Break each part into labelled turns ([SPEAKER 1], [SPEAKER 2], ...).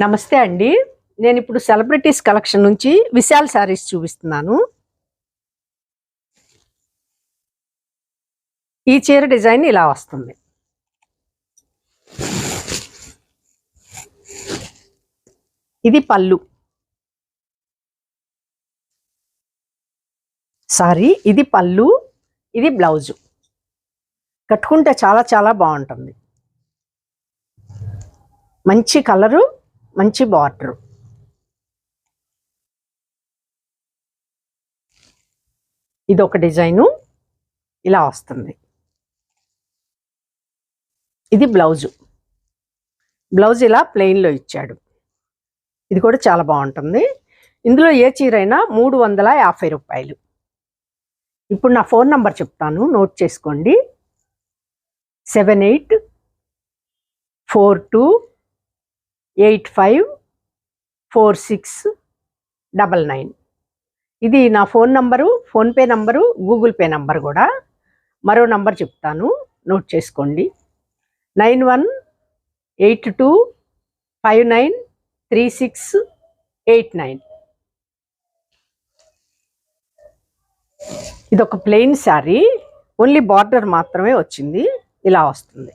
[SPEAKER 1] నమస్తే అండి. నేను ఇప్పుడు సెలబ్రిటీస్ కలెక్షన్ నుంచి విశాల్ శారీస్ చూపిస్తున్నాను. ఈ చీర డిజైన్ ఇలా వస్తుంది. ఇది పళ్ళు. సారీ ఇది పళ్ళు ఇది బ్లౌజు. కట్టుకుంటే చాలా చాలా బాగుంటుంది. మంచి కలరు మంచి బార్డరు. ఇది ఒక డిజైను. ఇలా వస్తుంది. ఇది బ్లౌజు. బ్లౌజ్ ఇలా ప్లెయిన్లో ఇచ్చాడు. ఇది కూడా చాలా బాగుంటుంది. ఇందులో ఏ చీర అయినా మూడు వందల యాభై రూపాయలు. ఇప్పుడు నా ఫోన్ నంబర్ చెప్తాను. నోట్ చేసుకోండి. Seven eight four two eight five four six double nine. ఇది నా phone number PhonePe number Google Pay number కూడా. మరో నంబర్ చెప్తాను నోట్ చేసుకోండి. Nine one eight two five nine three six eight nine. ఇది ఒక ప్లెయిన్ శారీ ఓన్లీ బార్డర్ మాత్రమే వచ్చింది ఇలా వస్తుంది.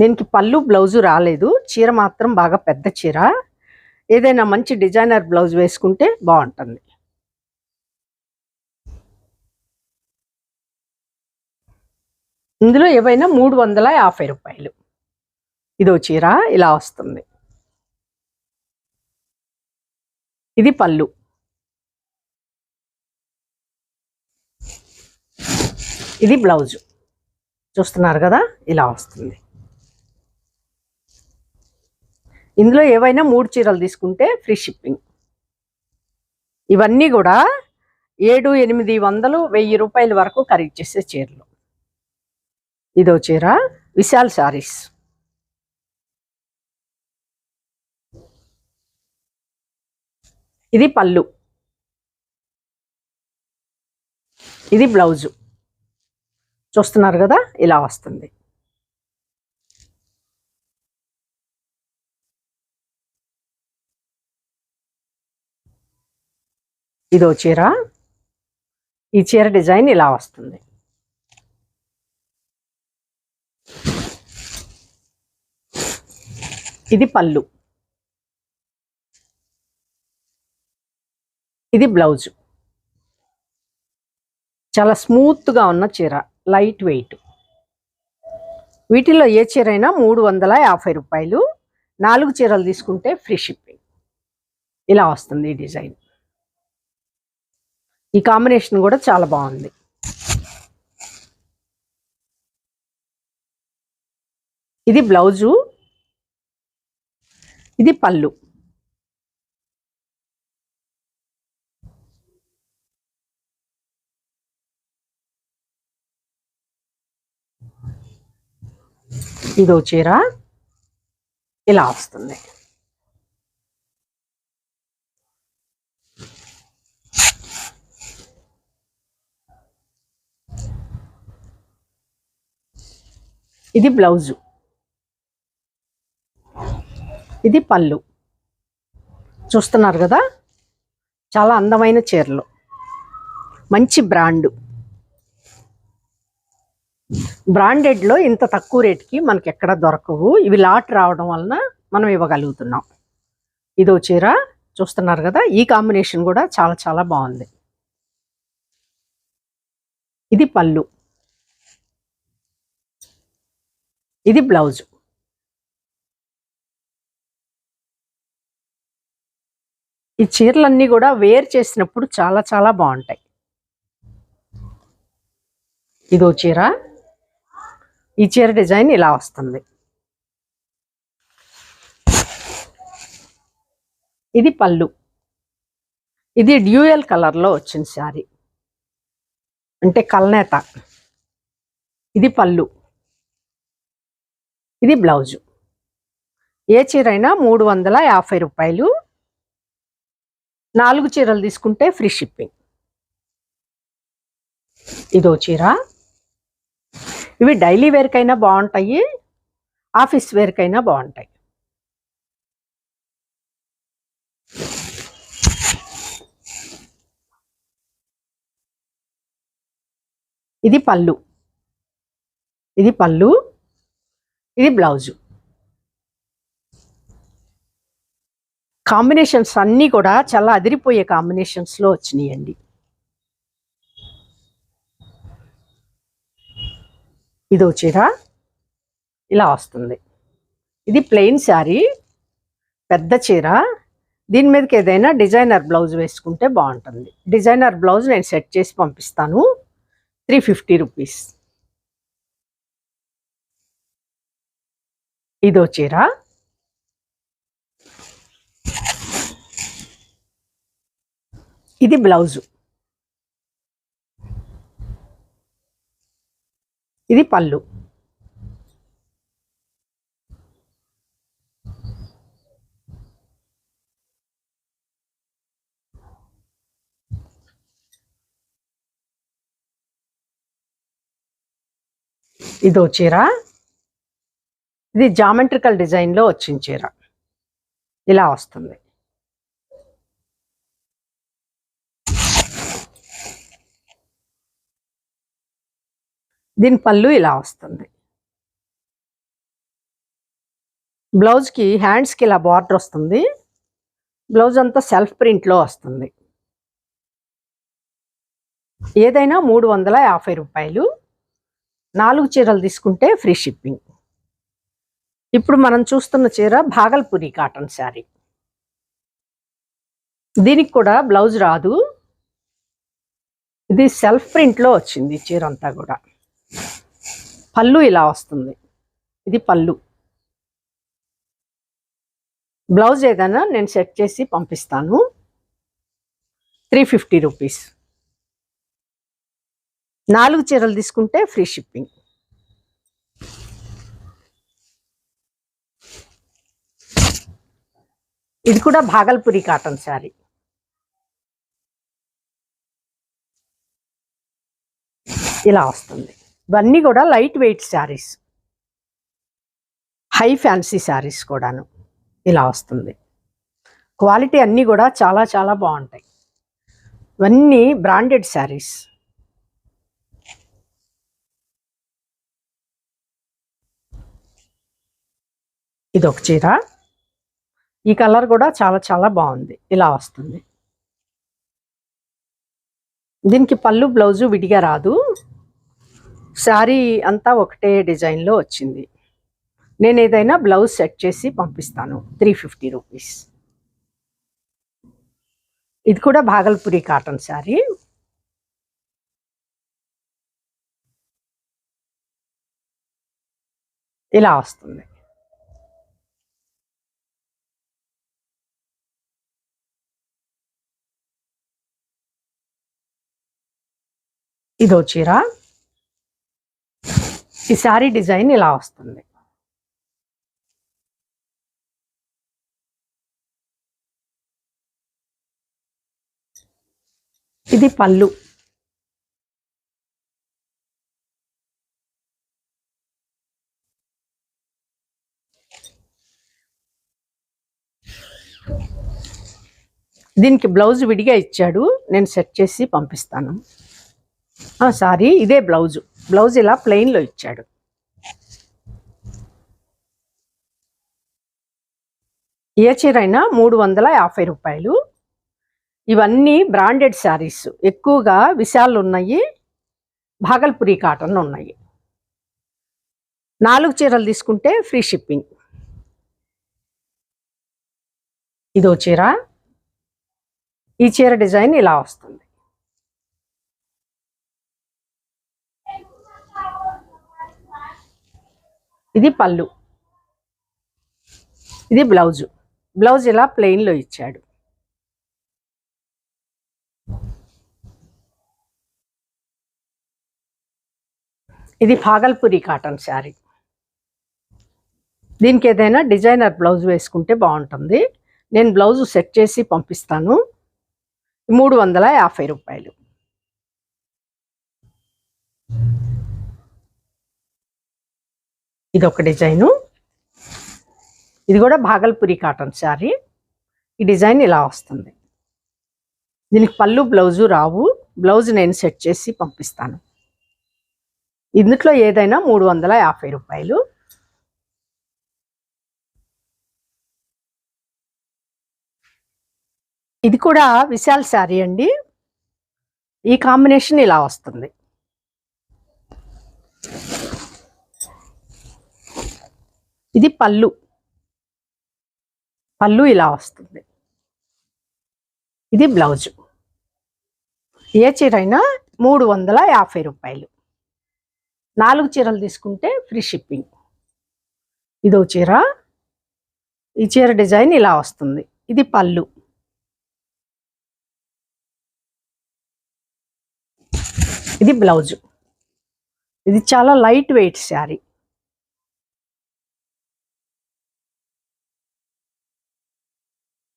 [SPEAKER 1] దీనికి పళ్ళు బ్లౌజు రాలేదు. చీర మాత్రం బాగా పెద్ద చీర. ఏదైనా మంచి డిజైనర్ బ్లౌజ్ వేసుకుంటే బాగుంటుంది. ఇందులో ఏవైనా మూడు వందల యాభై రూపాయలు. ఇదో చీర ఇలా వస్తుంది. ఇది పళ్ళు. ఇది బ్లౌజు. చూస్తున్నారు కదా? ఇలా వస్తుంది. ఇందులో ఏవైనా మూడు చీరలు తీసుకుంటే ఫ్రీ షిప్పింగ్. ఇవన్నీ కూడా ఏడు ఎనిమిది వందలు వెయ్యి రూపాయల వరకు ఖరీదు చేసే చీరలు. ఇదో చీర విశాల్ శారీస్. ఇది పళ్ళు. ఇది బ్లౌజు. చూస్తున్నారు కదా ఇలా వస్తుంది. ఇదో చీర. ఈ చీర డిజైన్ ఇలా వస్తుంది. ఇది పళ్ళు. ఇది బ్లౌజు. చాలా స్మూత్గా ఉన్న చీర లైట్ వెయిట్. వీటిలో ఏ చీర అయినా మూడు వందల యాభై రూపాయలు. నాలుగు చీరలు తీసుకుంటే ఫ్రీ షిప్పింగ్. ఇలా వస్తుంది ఈ డిజైన్. ఈ కాంబినేషన్ కూడా చాలా బాగుంది. ఇది బ్లౌజు. ఇది పళ్ళు. ఇదో చీర. ఇలా వస్తుంది. ఇది బ్లౌజు. ఇది పళ్ళు. చూస్తున్నారు కదా? చాలా అందమైన చీరలు. మంచి బ్రాండ్. బ్రాండెడ్లో ఇంత తక్కువ రేటుకి మనకి ఎక్కడ దొరకవు. ఇవి లాట్ రావడం వలన మనం ఇవ్వగలుగుతున్నాం. ఇదో చీర చూస్తున్నారు కదా? ఈ కాంబినేషన్ కూడా చాలా చాలా బాగుంది. ఇది పళ్ళు. ఇది బ్లౌజు. ఈ చీరలన్నీ కూడా వేర్ చేసినప్పుడు చాలా చాలా బాగుంటాయి. ఇదో చీర. ఈ చీర డిజైన్ ఇలా వస్తుంది. ఇది పళ్ళు. ఇది డ్యూయల్ కలర్లో వచ్చిన శారీ. అంటే కల్నేత. ఇది పళ్ళు. ఇది బ్లౌజు. ఏ చీర అయినా మూడు వందల యాభై రూపాయలు. నాలుగు చీరలు తీసుకుంటే ఫ్రీ షిప్పింగ్. ఇదో చీర. ఇవి డైలీ వేర్కైనా బాగుంటాయి. ఆఫీస్ వేర్కైనా బాగుంటాయి. ఇది పళ్ళు. ఇది పళ్ళు. ఇది బ్లౌజు. కాంబినేషన్స్ అన్నీ కూడా చాలా అదిరిపోయే కాంబినేషన్స్లో వచ్చినాయండి. ఇదో చీర. ఇలా వస్తుంది. ఇది ప్లెయిన్ శారీ. పెద్ద చీర. దీని మీదకి ఏదైనా డిజైనర్ బ్లౌజ్ వేసుకుంటే బాగుంటుంది. డిజైనర్ బ్లౌజ్ నేను సెట్ చేసి పంపిస్తాను. Three fifty rupees. ఇదో చీర. ఇది బ్లౌజు. ఇది పళ్ళు. ఇదో చీర. ఇది జామెట్రికల్ డిజైన్లో వచ్చిన చీర. ఇలా వస్తుంది. దీని పళ్ళు ఇలా వస్తుంది. బ్లౌజ్కి హ్యాండ్స్కి ఇలా బార్డర్ వస్తుంది. బ్లౌజ్ అంతా సెల్ఫ్ ప్రింట్లో వస్తుంది. ఏదైనా మూడు వందల యాభై రూపాయలు. నాలుగు చీరలు తీసుకుంటే ఫ్రీ షిప్పింగ్. ఇప్పుడు మనం చూస్తున్న చీర భాగల్పురి కాటన్ శారీ. దీనికి కూడా బ్లౌజ్ రాదు. ఇది సెల్ఫ్ ప్రింట్లో వచ్చింది చీర అంతా కూడా. పళ్ళు ఇలా వస్తుంది. ఇది పళ్ళు. బ్లౌజ్ ఏదైనా నేను సెట్ చేసి పంపిస్తాను. Three fifty rupees. నాలుగు చీరలు తీసుకుంటే ఫ్రీ షిప్పింగ్. ఇది కూడా భాగల్పురి కాటన్ శారీ. ఇలా వస్తుంది. ఇవన్నీ కూడా light weight saris. High fancy saris కూడాను ఇలా వస్తుంది. క్వాలిటీ అన్నీ కూడా చాలా చాలా బాగుంటాయి. ఇవన్నీ బ్రాండెడ్ శారీస్. ఇది ఒక చీర. ఈ కలర్ కూడా చాలా చాలా బాగుంది. ఇలా వస్తుంది. దీనికి పళ్ళు బ్లౌజు విడిగా రాదు. శారీ అంతా ఒకటే డిజైన్లో వచ్చింది. నేను ఏదైనా బ్లౌజ్ సెట్ చేసి పంపిస్తాను. Three fifty rupees. ఇది కూడా భాగల్పురి కాటన్ శారీ. ఇలా వస్తుంది. ఇదో చీర. ఈ శారీ డిజైన్ ఇలా వస్తుంది. ఇది పళ్ళు. దీనికి బ్లౌజ్ విడిగా ఇచ్చాడు. నేను సెట్ చేసి పంపిస్తాను. సారీ ఇదే బ్లౌజు. బ్లౌజ్ ఇలా ప్లెయిన్లో ఇచ్చాడు. ఏ చీర అయినా మూడు వందల యాభై రూపాయలు. ఇవన్నీ బ్రాండెడ్ శారీస్. ఎక్కువగా విశాలు ఉన్నాయి భాగల్పురి కాటన్ ఉన్నాయి. నాలుగు చీరలు తీసుకుంటే ఫ్రీ షిప్పింగ్. ఇదో చీర. ఈ చీర డిజైన్ ఇలా వస్తుంది. ఇది పళ్ళు. ఇది బ్లౌజు. బ్లౌజ్ ఇలా ప్లెయిన్లో ఇచ్చాడు. ఇది భాగల్పూరి కాటన్ శారీ. దీనికి ఏదైనా డిజైనర్ బ్లౌజ్ వేసుకుంటే బాగుంటుంది. నేను బ్లౌజ్ సెట్ చేసి పంపిస్తాను. మూడు వందల యాభై రూపాయలు. ఇది ఒక డిజైను. ఇది కూడా భాగల్పురి కాటన్ శారీ. ఈ డిజైన్ ఇలా వస్తుంది. దీనికి పళ్ళు బ్లౌజు రావు. బ్లౌజ్ నేను సెట్ చేసి పంపిస్తాను. ఇందుట్లో ఏదైనా మూడు వందల యాభై రూపాయలు. ఇది కూడా విశాల్ శారీ అండి. ఈ కాంబినేషన్ ఇలా వస్తుంది. ఇది పళ్ళు. పళ్ళు ఇలా వస్తుంది. ఇది బ్లౌజు. ఏ చీర అయినా మూడు వందల యాభై రూపాయలు. నాలుగు చీరలు తీసుకుంటే ఫ్రీ షిప్పింగ్. ఇదో చీర. ఈ చీర డిజైన్ ఇలా వస్తుంది. ఇది పళ్ళు. ఇది బ్లౌజు. ఇది చాలా లైట్ వెయిట్ శారీ.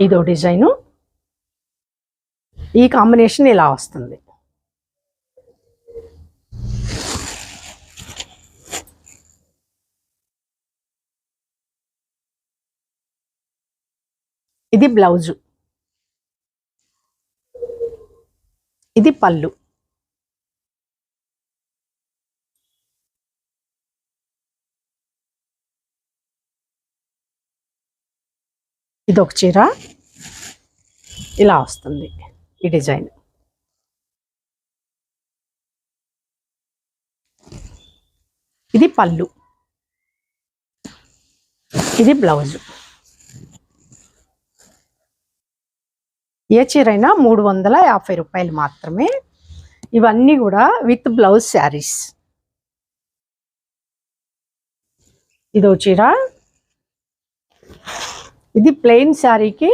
[SPEAKER 1] ఇదో డిజైను. ఈ కాంబినేషన్ ఇలా వస్తుంది. ఇది బ్లౌజు. ఇది పళ్ళు. ఇది ఒక చీర. ఇలా వస్తుంది ఈ డిజైన్. ఇది పళ్ళు. ఇది బ్లౌజు. ఏ చీరైనా మూడు వందల యాభై రూపాయలు మాత్రమే. ఇవన్నీ కూడా విత్ బ్లౌజ్ శారీస్. ఇదో చీర. ఇది ప్లెయిన్ శారీకి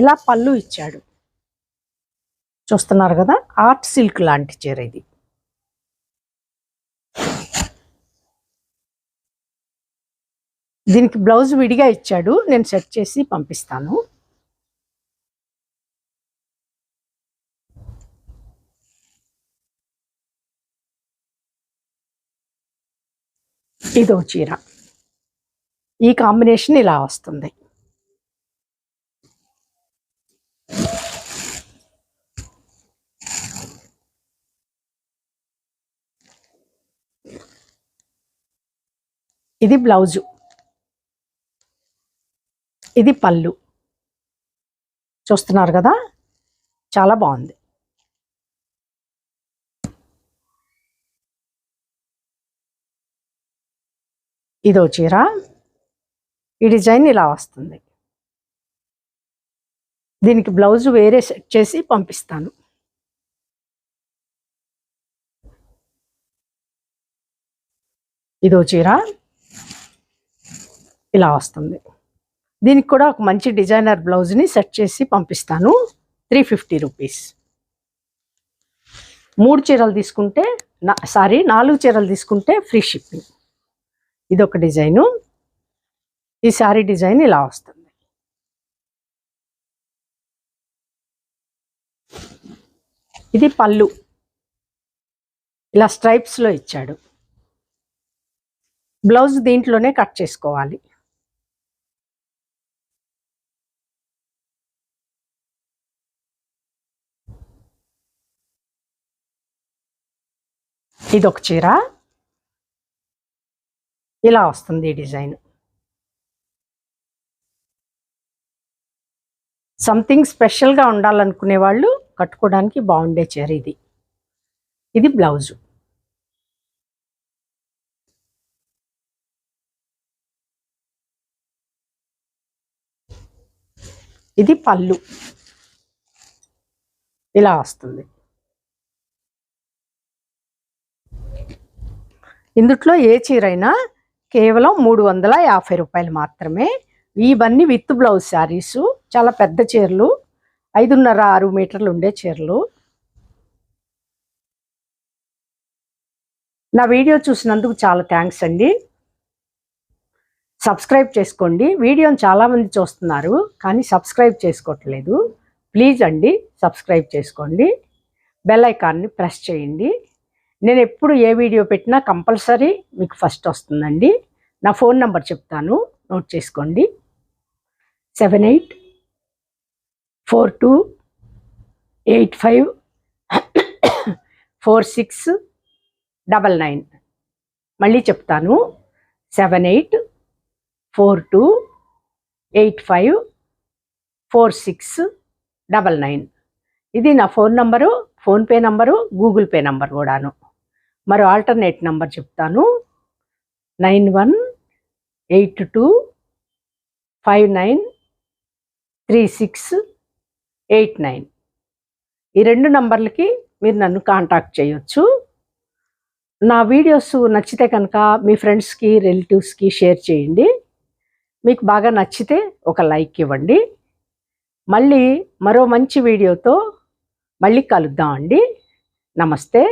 [SPEAKER 1] ఇలా పళ్ళు ఇచ్చాడు. చూస్తున్నారు కదా? ఆర్ట్ సిల్క్ లాంటి చీర ఇది. దీనికి బ్లౌజ్ విడిగా ఇచ్చాడు. నేను సెట్ చేసి పంపిస్తాను. ఇదో చీర. ఈ కాంబినేషన్ ఇలా వస్తుంది. ఇది బ్లౌజు. ఇది పళ్ళు. చూస్తున్నారు కదా? చాలా బాగుంది. ఇదో చీర. ఈ డిజైన్ ఇలా వస్తుంది. దీనికి బ్లౌజ్ వేరే సెట్ చేసి పంపిస్తాను. ఇదో చీర. ఇలా వస్తుంది. దీనికి కూడా ఒక మంచి డిజైనర్ బ్లౌజ్ని సెట్ చేసి పంపిస్తాను. Three fifty rupees. మూడు చీరలు తీసుకుంటే నా సారీ నాలుగు చీరలు తీసుకుంటే ఫ్రీ షిప్పింగ్. ఇది ఒక డిజైను. ఈ శారీ డిజైన్ ఇలా వస్తుంది. ఇది పళ్ళు. ఇలా స్ట్రైప్స్లో ఇచ్చాడు. బ్లౌజ్ దీంట్లోనే కట్ చేసుకోవాలి. ఇది ఒక చీర. ఇలా వస్తుంది ఈ డిజైన్. సంథింగ్ స్పెషల్గా ఉండాలనుకునే వాళ్ళు కట్టుకోవడానికి బాగుండే చీర ఇది. ఇది బ్లౌజు. ఇది పళ్ళు. ఇలా వస్తుంది. ఇందుట్లో ఏ చీరైనా కేవలం మూడు వందల యాభై రూపాయలు మాత్రమే. ఇవన్నీ విత్ బ్లౌజ్ శారీస్ చాలా పెద్ద చీరలు ఐదున్నర ఆరు మీటర్లు ఉండే చీరలు. నా వీడియో చూసినందుకు చాలా థ్యాంక్స్ అండి. సబ్స్క్రైబ్ చేసుకోండి. వీడియోని చాలామంది చూస్తున్నారు కానీ సబ్స్క్రైబ్ చేసుకోవట్లేదు. ప్లీజ్ అండి సబ్స్క్రైబ్ చేసుకోండి. బెల్ ఐకాన్ని ప్రెస్ చేయండి. నేను ఎప్పుడు ఏ వీడియో పెట్టినా కంపల్సరీ మీకు ఫస్ట్ వస్తుందండి. నా ఫోన్ నెంబర్ చెప్తాను. నోట్ చేసుకోండి. Seven eight four two eight five four six double nine. మళ్ళీ చెప్తాను. Seven eight four two eight five four six double nine. ఇది నా phone number PhonePe number Google Pay number కూడాను. మరో ఆల్టర్నేట్ నంబర్ చెప్తాను. Nine one eight two five nine three six eight nine. ఈ రెండు నంబర్లకి మీరు నన్ను కాంటాక్ట్ చేయొచ్చు. నా వీడియోస్ నచ్చితే కనుక మీ ఫ్రెండ్స్కి రిలేటివ్స్కి షేర్ చేయండి. మీకు బాగా నచ్చితే ఒక లైక్ ఇవ్వండి. మళ్ళీ మరో మంచి వీడియోతో మళ్ళీ కలుద్దామండి నమస్తే.